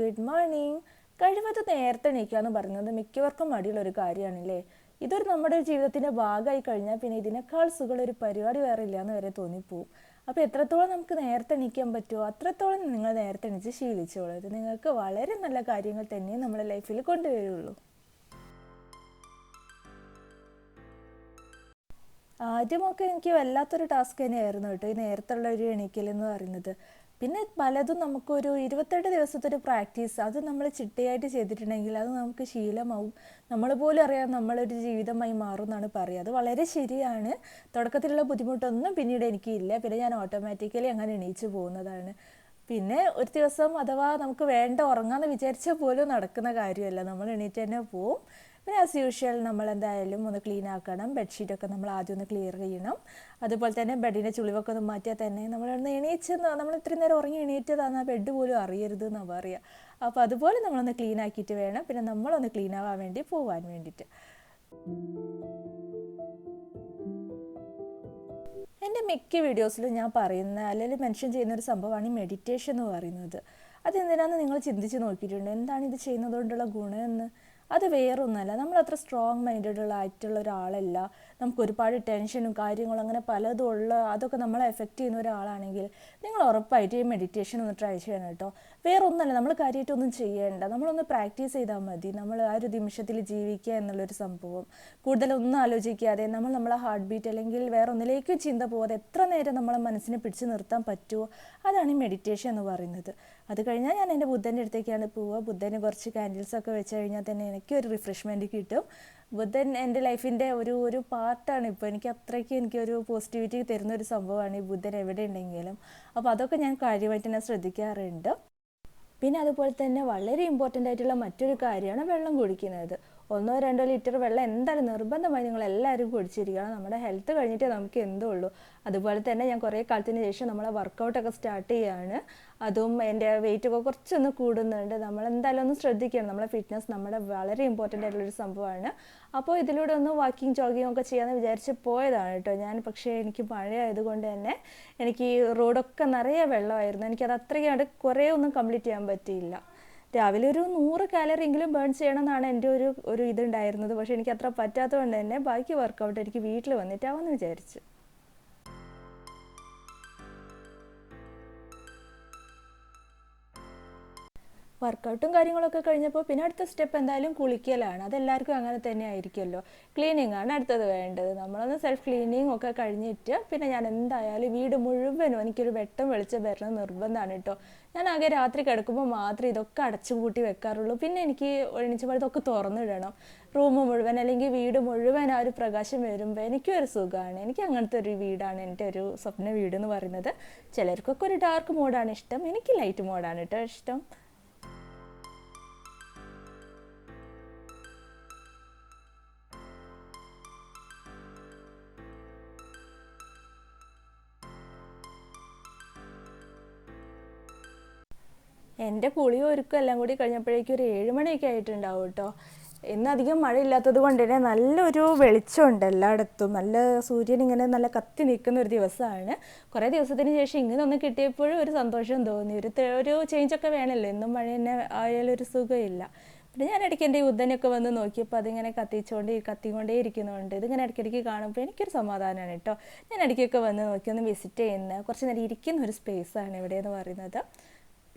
Good morning കഴിവത് നേരത്തെ എണീക്കുക എന്ന് പറയുന്നത് മിക്കവർക്കും മടിയുള്ള ഒരു കാര്യമാണല്ലേ ഇതൊരു നമ്മുടെ ജീവിതത്തിന്റെ ഭാഗമായി കഴിഞ്ഞാൽ പിന്നെ ഇതിനേക്കാൾ സുഖമുള്ള ഒരു പരിപാടി വേറെ ഇല്ല എന്ന് വരെ തോന്നിപ്പോവും. അപ്പോൾ എത്രത്തോളം നമുക്ക് നേരത്തെ എണീക്കാൻ പറ്റുമോ അത്രത്തോളം നിങ്ങൾ നേരത്തെ എണീച്ച് ശീലിച്ചോളൂ. ഇത് നിങ്ങൾക്ക് വളരെ നല്ല കാര്യങ്ങൾ തന്നെ നമ്മുടെ ലൈഫിൽ കൊണ്ടുവരുള്ളൂ. ആദ്യമൊക്കെ എനിക്ക് വല്ലാത്തൊരു ടാസ്ക് തന്നെയായിരുന്നു കേട്ടോ ഈ നേരത്തുള്ള ഒരു എണീക്കൽ എന്ന് പറയുന്നത്. പിന്നെ പലതും നമുക്കൊരു ഇരുപത്തെട്ട് ദിവസത്തെ ഒരു പ്രാക്ടീസ് അത് നമ്മൾ ചിട്ടയായിട്ട് ചെയ്തിട്ടുണ്ടെങ്കിൽ അത് നമുക്ക് ശീലമാവും. നമ്മൾ പോലും അറിയാം നമ്മളൊരു ജീവിതമായി മാറും എന്നാണ് പറയുക. അത് വളരെ ശരിയാണ്. തുടക്കത്തിലുള്ള ബുദ്ധിമുട്ടൊന്നും പിന്നീട് എനിക്കില്ല. പിന്നെ ഞാൻ ഓട്ടോമാറ്റിക്കലി അങ്ങനെ എണീച്ച് പോകുന്നതാണ്. പിന്നെ ഒരു ദിവസം അഥവാ നമുക്ക് വേണ്ട ഉറങ്ങാമെന്ന് വിചാരിച്ചാൽ പോലും നടക്കുന്ന കാര്യമല്ല. നമ്മൾ എണീറ്റ് തന്നെ പോവും. പിന്നെ ആസ് യൂഷ്വൽ നമ്മൾ എന്തായാലും ഒന്ന് ക്ലീൻ ആക്കണം. ബെഡ്ഷീറ്റൊക്കെ നമ്മൾ ആദ്യം ഒന്ന് ക്ലിയർ ചെയ്യണം. അതുപോലെ തന്നെ ബെഡിന്റെ ചുളിവൊക്കെ ഒന്ന് മാറ്റിയാൽ തന്നെ നമ്മൾ ഒന്ന് എണീച്ച് നമ്മൾ ഇത്രയും നേരം ഉറങ്ങി എണീറ്റതാണ് ആ ബെഡ് പോലും അറിയരുത് എന്നാണ് പറയുക അപ്പോൾ അതുപോലെ നമ്മളൊന്ന് ക്ലീൻ ആക്കിയിട്ട് വേണം. പിന്നെ നമ്മളൊന്ന് ക്ലീൻ ആവാൻ വേണ്ടി പോകാൻ വേണ്ടിയിട്ട് എന്റെ മിക്ക വീഡിയോസിലും ഞാൻ പറയുന്ന അല്ലെങ്കിൽ മെൻഷൻ ചെയ്യുന്ന ഒരു സംഭവമാണ് ഈ മെഡിറ്റേഷൻ എന്ന് പറയുന്നത്. അതെന്തിനാന്ന് നിങ്ങൾ ചിന്തിച്ച് നോക്കിയിട്ടുണ്ട്? എന്താണ് ഇത് ചെയ്യുന്നത് കൊണ്ടുള്ള ഗുണമെന്ന് അത് വേറൊന്നുമല്ല. നമ്മൾ അത്ര സ്ട്രോങ് മൈൻഡഡ് ആയിട്ടുള്ള ഒരാളല്ല. നമുക്ക് ഒരുപാട് ടെൻഷനും കാര്യങ്ങളും അങ്ങനെ പലതും ഉള്ള അതൊക്കെ നമ്മളെ എഫക്റ്റ് ചെയ്യുന്ന ഒരാളാണെങ്കിൽ നിങ്ങൾ ഉറപ്പായിട്ട് ഈ മെഡിറ്റേഷൻ ഒന്ന് ട്രൈ ചെയ്യണം കേട്ടോ. വേറൊന്നല്ല നമ്മൾ കാര്യമായിട്ടൊന്നും ചെയ്യേണ്ട. നമ്മളൊന്ന് പ്രാക്ടീസ് ചെയ്താൽ മതി. നമ്മൾ ആ ഒരു നിമിഷത്തിൽ ജീവിക്കുക എന്നുള്ളൊരു സംഭവം. കൂടുതലൊന്നും ആലോചിക്കാതെ നമ്മൾ നമ്മളെ ഹാർട്ട് ബീറ്റ് അല്ലെങ്കിൽ വേറൊന്നിലേക്കും ചിന്ത പോകാതെ എത്ര നേരം നമ്മളെ മനസ്സിനെ പിടിച്ചു നിർത്താൻ പറ്റുമോ അതാണ് ഈ മെഡിറ്റേഷൻ എന്ന് പറയുന്നത്. അത് കഴിഞ്ഞാൽ ഞാൻ എന്റെ ബുദ്ധന്റെ അടുത്തേക്കാണ് പോവുക. ബുദ്ധന് കുറച്ച് കാൻഡിൽസ് ഒക്കെ വെച്ച് കഴിഞ്ഞാൽ തന്നെ എനിക്ക് ഒരു റിഫ്രഷ്മെന്റ് കിട്ടും. ബുദ്ധൻ എന്റെ ലൈഫിന്റെ ഒരു ഒരു പാർട്ടാണ്. ഇപ്പോൾ എനിക്ക് അത്രയ്ക്ക് എനിക്കൊരു പോസിറ്റിവിറ്റി തരുന്ന ഒരു സംഭവമാണ് ഈ ബുദ്ധൻ എവിടെ ഉണ്ടെങ്കിലും. അപ്പോൾ അതൊക്കെ ഞാൻ കാര്യമായിട്ട് ഞാൻ ശ്രദ്ധിക്കാറുണ്ട്. പിന്നെ അതുപോലെ തന്നെ വളരെ ഇമ്പോർട്ടന്റ് ആയിട്ടുള്ള മറ്റൊരു കാര്യമാണ് വെള്ളം കുടിക്കുന്നത്. ഒന്നോ രണ്ടോ ലിറ്റർ വെള്ളം എന്തായാലും നിർബന്ധമായി നിങ്ങൾ എല്ലാവരും കുടിച്ചിരിക്കണം. നമ്മുടെ ഹെൽത്ത് കഴിഞ്ഞിട്ടേ നമുക്ക് എന്തോ ഉള്ളൂ അതുപോലെ തന്നെ ഞാൻ കുറേ കാലത്തിന് ശേഷം നമ്മളെ വർക്കൗട്ടൊക്കെ സ്റ്റാർട്ട് ചെയ്യുകയാണ് അതും എന്റെ വെയിറ്റൊക്കെ കുറച്ചൊന്ന് കൂടുന്നുണ്ട്. നമ്മൾ എന്തായാലും ഒന്ന് ശ്രദ്ധിക്കണം. നമ്മളെ ഫിറ്റ്നസ് നമ്മുടെ വളരെ ഇമ്പോർട്ടന്റ് ആയിട്ടുള്ളൊരു സംഭവമാണ്. അപ്പോൾ ഇതിലൂടെ ഒന്ന് വാക്കിംഗ് ജോഗിങ് ഒക്കെ ചെയ്യാമെന്ന് വിചാരിച്ച് പോയതാണ് കേട്ടോ ഞാൻ. പക്ഷേ എനിക്ക് മഴ ആയതുകൊണ്ട് തന്നെ എനിക്ക് ഈ റോഡൊക്കെ നിറയെ വെള്ളമായിരുന്നു. എനിക്കത് അത്രയ്ക്കാണ്ട് കുറേ ഒന്നും കംപ്ലീറ്റ് ചെയ്യാൻ പറ്റിയില്ല. രാവിലെ ഒരു നൂറ് കാലറി എങ്കിലും ബേൺ ചെയ്യണം എന്നാണ് എന്റെ ഒരു ഒരു ഇതുണ്ടായിരുന്നത് പക്ഷേ എനിക്ക് അത്ര പറ്റാത്തതുകൊണ്ട് തന്നെ ബാക്കി വർക്കൗട്ട് എനിക്ക് വീട്ടിൽ വന്നിട്ടാവാമെന്ന് വിചാരിച്ചു. വർക്കൗട്ടും കാര്യങ്ങളൊക്കെ കഴിഞ്ഞപ്പോൾ പിന്നെ അടുത്ത സ്റ്റെപ്പ് എന്തായാലും കുളിക്കലാണ്. അതെല്ലാവർക്കും അങ്ങനെ തന്നെ ആയിരിക്കുമല്ലോ. ക്ലീനിങ് ആണ് അടുത്തത് വേണ്ടത്. നമ്മളൊന്ന് സെൽഫ് ക്ലീനിങ് ഒക്കെ കഴിഞ്ഞിട്ട് പിന്നെ ഞാൻ എന്തായാലും വീട് മുഴുവനും എനിക്കൊരു വെട്ടം വെളിച്ചം വരണം നിർബന്ധമാണ് കേട്ടോ. ഞാൻ ആകെ രാത്രി കിടക്കുമ്പോൾ മാത്രമേ ഇതൊക്കെ അടച്ചു പൂട്ടി വെക്കാറുള്ളൂ. പിന്നെ എനിക്ക് എണീച്ചപ്പോൾ ഇതൊക്കെ തുറന്നിടണം. റൂം മുഴുവൻ അല്ലെങ്കിൽ വീട് മുഴുവൻ ആ ഒരു പ്രകാശം വരുമ്പോൾ എനിക്കും ഒരു സുഖമാണ്. എനിക്ക് അങ്ങനത്തെ ഒരു വീടാണ് എന്റെ ഒരു സ്വപ്ന വീട് എന്ന് പറയുന്നത്. ചിലർക്കൊക്കെ ഒരു ഡാർക്ക് മോഡാണ് ഇഷ്ടം. എനിക്ക് ലൈറ്റ് മോഡാണ് കേട്ടോ ഇഷ്ടം. എന്റെ കുളി ഒരുക്കും എല്ലാം കൂടി കഴിഞ്ഞപ്പോഴേക്കും ഒരു ഏഴ് മണിയൊക്കെ ആയിട്ടുണ്ടാവും കേട്ടോ. ഇന്ന് അധികം മഴയില്ലാത്തത് കൊണ്ട് തന്നെ നല്ലൊരു വെളിച്ചമുണ്ട് എല്ലായിടത്തും. നല്ല സൂര്യൻ ഇങ്ങനെ നല്ല കത്തി നിൽക്കുന്ന ഒരു ദിവസമാണ്. കുറേ ദിവസത്തിന് ശേഷം ഇങ്ങനെ ഒന്ന് കിട്ടിയപ്പോഴും ഒരു സന്തോഷം തോന്നി. ഒരു ഒരു ചേഞ്ചൊക്കെ വേണമല്ലോ. എന്നും മഴ തന്നെ ആയാലും ഒരു സുഖമില്ല. പിന്നെ ഞാൻ ഇടയ്ക്ക് എന്റെ യുദ്ധനൊക്കെ വന്ന് നോക്കിയപ്പോൾ അതിങ്ങനെ കത്തിച്ചുകൊണ്ട് കത്തിക്കൊണ്ടേ ഇരിക്കുന്നുണ്ട്. ഇതിങ്ങനെ ഇടയ്ക്കിടയ്ക്ക് കാണുമ്പോൾ എനിക്കൊരു സമാധാനമാണ് കേട്ടോ. ഞാൻ ഇടയ്ക്കൊക്കെ വന്ന് നോക്കി ഒന്ന് വിസിറ്റ് ചെയ്യുന്ന കുറച്ച് നേരം ഇരിക്കുന്ന ഒരു സ്പേസാണ് ഇവിടെ എന്ന് പറയുന്നത്.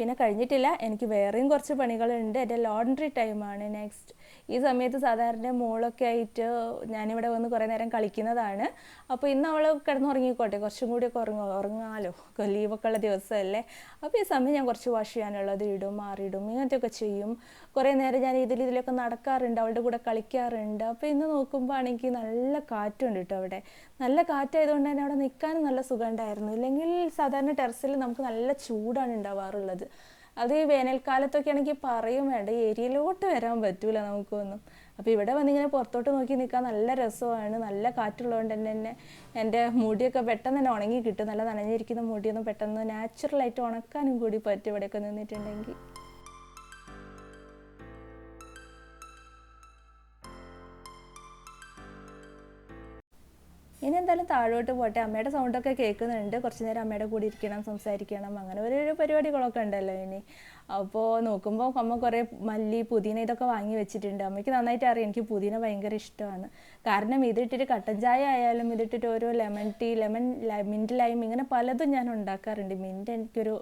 പിന്നെ കഴിഞ്ഞിട്ടില്ല. എനിക്ക് വേറെയും കുറച്ച് പണികളുണ്ട്. എന്റെ ലോണ്ടറി ടൈമാണ് നെക്സ്റ്റ് ഈ സമയത്ത് സാധാരണ മോളൊക്കെ ആയിട്ട് ഞാനിവിടെ വന്ന് കുറേ നേരം കളിക്കുന്നതാണ്. അപ്പോൾ ഇന്ന് അവൾ കിടന്നുറങ്ങിക്കോട്ടെ. കുറച്ചും കൂടിയൊക്കെ ഉറങ്ങ ഉറങ്ങാമല്ലോ ലീവൊക്കെ ഉള്ള ദിവസമല്ലേ. അപ്പോൾ ഈ സമയം ഞാൻ കുറച്ച് വാഷ് ചെയ്യാനുള്ളത് ഇടും മാറിയിടും ഇങ്ങനത്തെയൊക്കെ ചെയ്യും. കുറേ നേരം ഞാൻ ഇതിൽ ഇതിലൊക്കെ നടക്കാറുണ്ട്. അവളുടെ കൂടെ കളിക്കാറുണ്ട്. അപ്പോൾ ഇന്ന് നോക്കുമ്പോൾ ആണെങ്കിൽ നല്ല കാറ്റുണ്ട് കേട്ടോ അവിടെ. നല്ല കാറ്റായതുകൊണ്ട് തന്നെ അവിടെ നിൽക്കാനും നല്ല സുഖമുണ്ടായിരുന്നു. ഇല്ലെങ്കിൽ സാധാരണ ടെറസിൽ നമുക്ക് നല്ല ചൂടാണ് ഉണ്ടാവാറുള്ളത്. അത് ഈ വേനൽക്കാലത്തൊക്കെ ആണെങ്കിൽ പറയും വേണ്ട ഏരിയയിലോട്ട് വരാൻ പറ്റൂല നമുക്കൊന്നും. അപ്പോൾ ഇവിടെ വന്നിങ്ങനെ പുറത്തോട്ട് നോക്കി നിൽക്കാൻ നല്ല രസമാണ്. നല്ല കാറ്റുള്ളതുകൊണ്ട് തന്നെ തന്നെ എന്റെ മുടിയൊക്കെ പെട്ടെന്ന് തന്നെ ഉണങ്ങി കിട്ടും. നല്ല നനഞ്ഞിരിക്കുന്ന മുടിയൊന്നും പെട്ടെന്ന് നാച്ചുറലായിട്ട് ഉണക്കാനും കൂടി പറ്റും ഇവിടെയൊക്കെ നിന്നിട്ടുണ്ടെങ്കിൽ. ഇനി എന്തായാലും താഴോട്ട് പോട്ടെ. അമ്മയുടെ സൗണ്ടൊക്കെ കേൾക്കുന്നുണ്ട്. കുറച്ച് നേരം അമ്മയുടെ കൂടെ ഇരിക്കണം സംസാരിക്കണം. അങ്ങനെ ഒരു പരിപാടികളൊക്കെ ഉണ്ടല്ലോ ഇനി. അപ്പോൾ നോക്കുമ്പോൾ അമ്മ കുറേ മല്ലി പുതിന ഇതൊക്കെ വാങ്ങി വെച്ചിട്ടുണ്ട്. അമ്മയ്ക്ക് നന്നായിട്ട് അറിയാം. എനിക്ക് പുതിന ഭയങ്കര ഇഷ്ടമാണ്. കാരണം ഇതിട്ടിട്ട് കട്ടൻ ചായ ആയാലും ഇതിട്ടിട്ട് ഓരോ lemon tea lemon mint lime ഇങ്ങനെ പലതും ഞാൻ ഉണ്ടാക്കാറുണ്ട്. മിന്റ് എനിക്കൊരു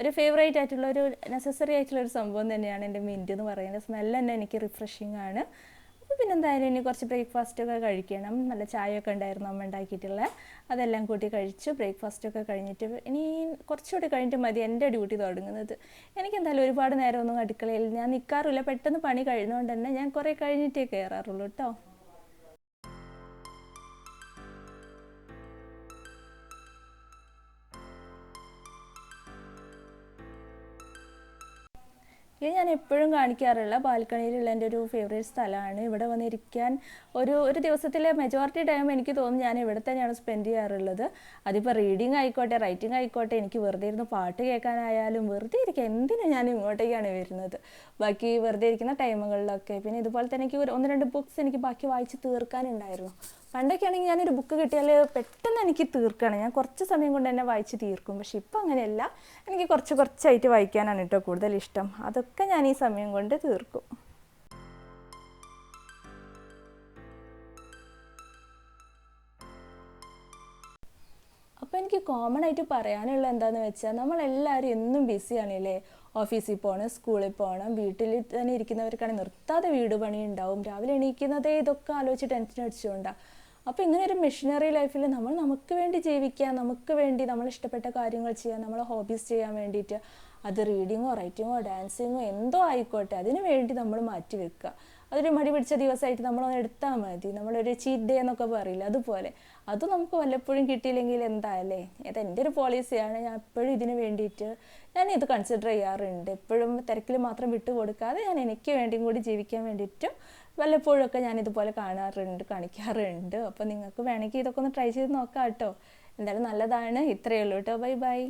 ഒരു ഫേവറേറ്റ് ആയിട്ടുള്ള ഒരു നെസസറി ആയിട്ടുള്ള ഒരു സംഭവം തന്നെയാണ് എന്റെ മിന്റ് എന്ന് പറയുന്നത്. സ്മെല്ല് തന്നെ എനിക്ക് റിഫ്രഷിങ് ആണ്. അപ്പോൾ പിന്നെ എന്തായാലും ഇനി കുറച്ച് ബ്രേക്ക്ഫാസ്റ്റ് ഒക്കെ കഴിക്കണം. നല്ല ചായയൊക്കെ ഉണ്ടായിരുന്നു അമ്മ ഉണ്ടാക്കിയിട്ടുള്ള. അതെല്ലാം കൂട്ടി കഴിച്ചു. ബ്രേക്ക്ഫാസ്റ്റ് ഒക്കെ കഴിഞ്ഞിട്ട് ഇനി കുറച്ചുകൂടി കഴിഞ്ഞിട്ട് മതി എന്റെ ഡ്യൂട്ടി തുടങ്ങുന്നത്. എനിക്ക് എന്തായാലും ഒരുപാട് നേരമൊന്നും അടുക്കളയിൽ ഞാൻ നിൽക്കാറില്ല പെട്ടെന്ന് പണി കഴിയുന്നതുകൊണ്ട് തന്നെ ഞാൻ കുറേ കഴിഞ്ഞിട്ടേ കയറാറുള്ളൂ കേട്ടോ. ഇത് ഞാൻ എപ്പോഴും കാണിക്കാറുള്ള ബാൽക്കണിയിലുള്ള എന്റെ ഒരു ഫേവറേറ്റ് സ്ഥലമാണ്. ഇവിടെ വന്നിരിക്കാൻ ഒരു ഒരു ദിവസത്തിലെ മെജോറിറ്റി ടൈം എനിക്ക് തോന്നുന്നു ഞാൻ ഇവിടെ തന്നെയാണ് സ്പെൻഡ് ചെയ്യാറുള്ളത്. അതിപ്പോൾ റീഡിങ് ആയിക്കോട്ടെ റൈറ്റിംഗ് ആയിക്കോട്ടെ എനിക്ക് വെറുതെ ഇരുന്ന് പാട്ട് കേൾക്കാനായാലും വെറുതെ ഇരിക്കുക എന്തിനും ഞാൻ ഇങ്ങോട്ടേക്കാണ് വരുന്നത്? ബാക്കി വെറുതെ ഇരിക്കുന്ന ടൈമുകളിലൊക്കെ പിന്നെ ഇതുപോലെ തന്നെ എനിക്ക് ഒന്ന് രണ്ട് ബുക്ക്സ് എനിക്ക് ബാക്കി വായിച്ച് തീർക്കാനുണ്ടായിരുന്നു. പണ്ടൊക്കെ ആണെങ്കിൽ ഞാനൊരു ബുക്ക് കിട്ടിയാൽ പെട്ടെന്ന് എനിക്ക് തീർക്കണം. ഞാൻ കുറച്ച് സമയം കൊണ്ട് തന്നെ വായിച്ച് തീർക്കും. പക്ഷെ ഇപ്പം അങ്ങനെയല്ല. എനിക്ക് കുറച്ച് കുറച്ചായിട്ട് വായിക്കാനാണ് കേട്ടോ കൂടുതൽ ഇഷ്ടം. അതൊക്കെ ഞാൻ ഈ സമയം കൊണ്ട് തീർക്കും. അപ്പോൾ എനിക്ക് കോമൺ ആയിട്ട് പറയാനുള്ള എന്താണെന്ന് വെച്ചാൽ നമ്മളെല്ലാവരും എന്നും ബിസിയാണല്ലേ ഓഫീസിൽ പോകണം സ്കൂളിൽ പോകണം വീട്ടിൽ തന്നെ ഇരിക്കുന്നവർക്കാണെങ്കിൽ നിർത്താതെ വീട് പണി ഉണ്ടാവും രാവിലെ എണീക്കുന്നതേ ഇതൊക്കെ ആലോചിച്ച് ടെൻഷൻ അടിച്ചുകൊണ്ടാണ് അപ്പോൾ ഇങ്ങനെ ഒരു മെഷീനറി ലൈഫിൽ നമ്മൾ നമുക്ക് വേണ്ടി ജീവിക്കാം നമുക്ക് വേണ്ടി നമ്മൾ ഇഷ്ടപ്പെട്ട കാര്യങ്ങൾ ചെയ്യാൻ നമ്മളെ ഹോബീസ് ചെയ്യാൻ വേണ്ടിയിട്ട്. അത് റീഡിങ്ങോ റൈറ്റിങ്ങോ ഡാൻസിങ്ങോ എന്തോ ആയിക്കോട്ടെ അതിന് വേണ്ടി നമ്മൾ മാറ്റി വെക്കുക. അതൊരു മടി പിടിച്ച ദിവസമായിട്ട് നമ്മളൊന്ന് എടുത്താൽ മതി. നമ്മളൊരു ചീറ്റ് ഡേ എന്നൊക്കെ പറയില്ല അതുപോലെ. അത് നമുക്ക് വല്ലപ്പോഴും കിട്ടിയില്ലെങ്കിൽ എന്താ അല്ലേ? അത് എന്റെ ഒരു പോളിസിയാണ് ഞാൻ എപ്പോഴും ഇതിന് വേണ്ടിയിട്ട് ഞാൻ ഇത് കൺസിഡർ ചെയ്യാറുണ്ട്. എപ്പോഴും തിരക്കിൽ മാത്രം വിട്ടു കൊടുക്കാതെ ഞാൻ എനിക്ക് വേണ്ടിയും കൂടി ജീവിക്കാൻ വേണ്ടിയിട്ടും വല്ലപ്പോഴൊക്കെ ഞാൻ ഇതുപോലെ കാണാറുണ്ട് കാണിക്കാറുണ്ട്. അപ്പോൾ നിങ്ങൾക്ക് വേണമെങ്കിൽ ഇതൊക്കെ ഒന്ന് ട്രൈ ചെയ്ത് നോക്കാം കേട്ടോ. എന്തായാലും നല്ലതാണ്. ഇത്രയേ ഉള്ളൂ കേട്ടോ. Bye bye